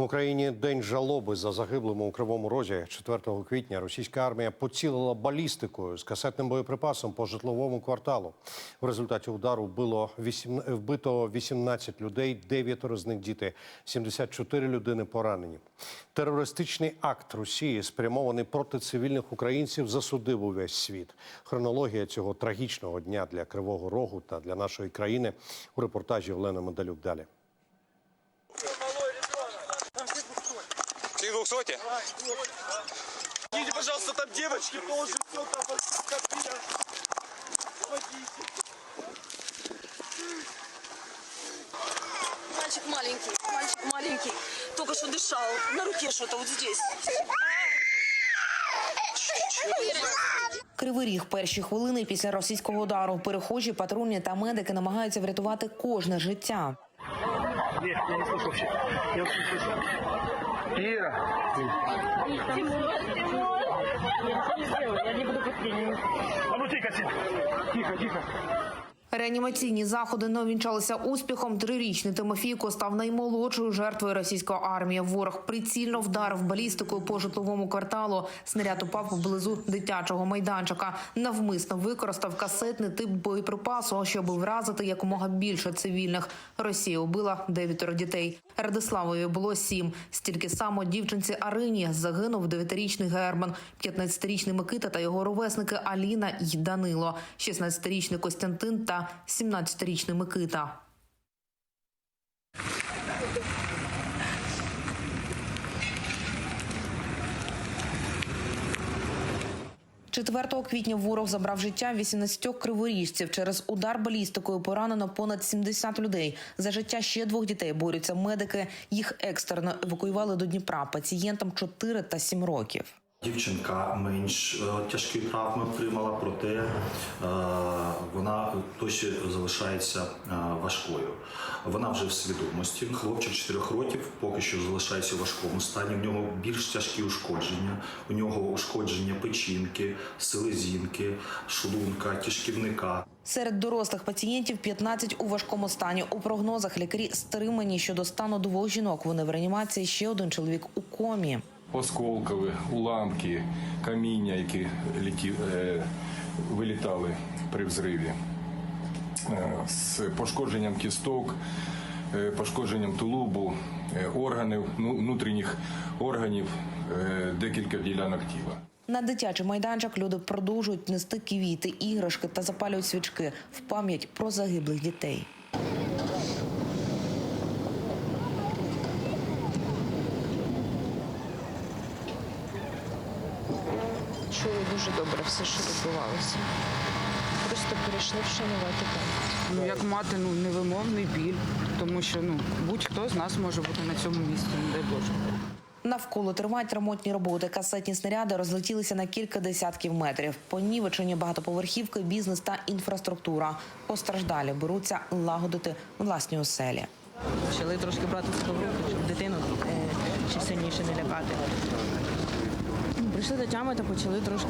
В Україні день жалоби за загиблими у Кривому Розі. 4 квітня російська армія поцілила балістикою з касетним боєприпасом по житловому кварталу. В результаті удару було 8, вбито 18 людей, 9 з них діти, 74 людини поранені. Терористичний акт Росії, спрямований проти цивільних українців, засудив увесь світ. Хронологія цього трагічного дня для Кривого Рогу та для нашої країни у репортажі Олени Медалюк. Далі. Двохсоті? Идите, пожалуйста, там девочки тоже все там. Помогите. Мальчик маленький, мальчик маленький, только что дышал, на руке что-то вот здесь. Кривий ріг перші хвилини після російського удару. Перехожі, патрульні та медики намагаються врятувати кожне життя. Нет, я не слышу вообще. Я вообще не слышу. А ну тихо, тихо. Тихо, тихо. Реанімаційні заходи не увінчалися успіхом. Трирічний Тимофійко став наймолодшою жертвою російської армії. Ворог прицільно вдарив балістикою по житловому кварталу. Снаряд упав поблизу дитячого майданчика. Навмисно використав касетний тип боєприпасу, щоб вразити якомога більше цивільних. Росія убила дев'ятеро дітей. Радиславові було сім. Стільки само дівчинці Арині загинув дев'ятирічний Герман, 15-річний Микита та його ровесники Аліна й Данило, 16-річний Костянтин та 17-річний Микита. 4 квітня ворог забрав життя 18 криворіжців. Через удар балістикою поранено понад 70 людей. За життя ще двох дітей борються медики. Їх екстерно евакуювали до Дніпра. Пацієнтам 4 та 7 років. Дівчинка менш е, тяжкі травми отримала, проте е, вона досі залишається е, важкою. Вона вже в свідомості. Хлопчик 4 років поки що залишається у важкому стані. В нього більш тяжкі ушкодження. У нього ушкодження печінки, селезінки, шлунка, кишківника. Серед дорослих пацієнтів 15 у важкому стані. У прогнозах лікарі стримані щодо стану двох жінок. Вони в реанімації. Ще один чоловік у комі. Осколкові, уламки, каміння, які літі, е, вилітали при взриві, е, з пошкодженням кісток, е, пошкодженням тулубу, е, органів, ну, внутрішніх органів, е, декілька ділянок тіла. На дитячий майданчик люди продовжують нести квіти, іграшки та запалюють свічки в пам'ять про загиблих дітей. Чули дуже добре все, що відбувалося. Просто перейшли вшанувати пам'ять. Ну, як мати ну, невимовний біль, тому що ну, будь-хто з нас може бути на цьому місці, не дай Боже. Навколо тривають ремонтні роботи. Касетні снаряди розлетілися на кілька десятків метрів. Понівечені багатоповерхівки, бізнес та інфраструктура. Постраждалі беруться лагодити власні оселі. Почали трошки брати в руки, щоб дитину е, ще сильніше не лякати. Прийшли до тями та почали трошки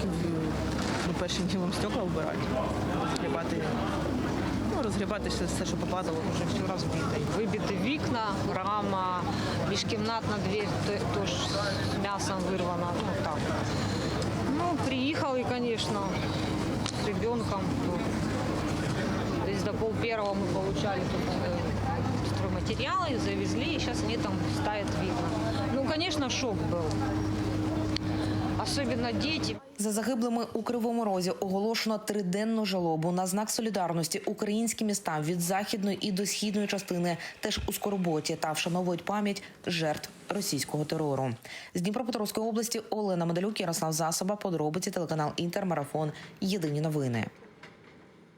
ну, першим ділом стекла вбирати, розгрібати, ну, розгрібати все, все, що попадало, вже всю раз вбити. Вибіти вікна, рама, міжкімнатна двір теж з м'ясом вирвана. Ну так. Ну, приїхали, звісно, з ребенком. Десь до пол первого ми получали тут э, стройматериалы, завезли, и сейчас они там ставят вікна. Ну, звісно, шок був. Особенно діти. За загиблими у Кривому Розі оголошено триденну жалобу на знак солідарності. Українські міста від західної і до східної частини теж у скорботі та вшановують пам'ять жертв російського терору. З Дніпропетровської області Олена Медалюк, Ярослав Засоба, подробиці телеканал Інтермарафон. Єдині новини.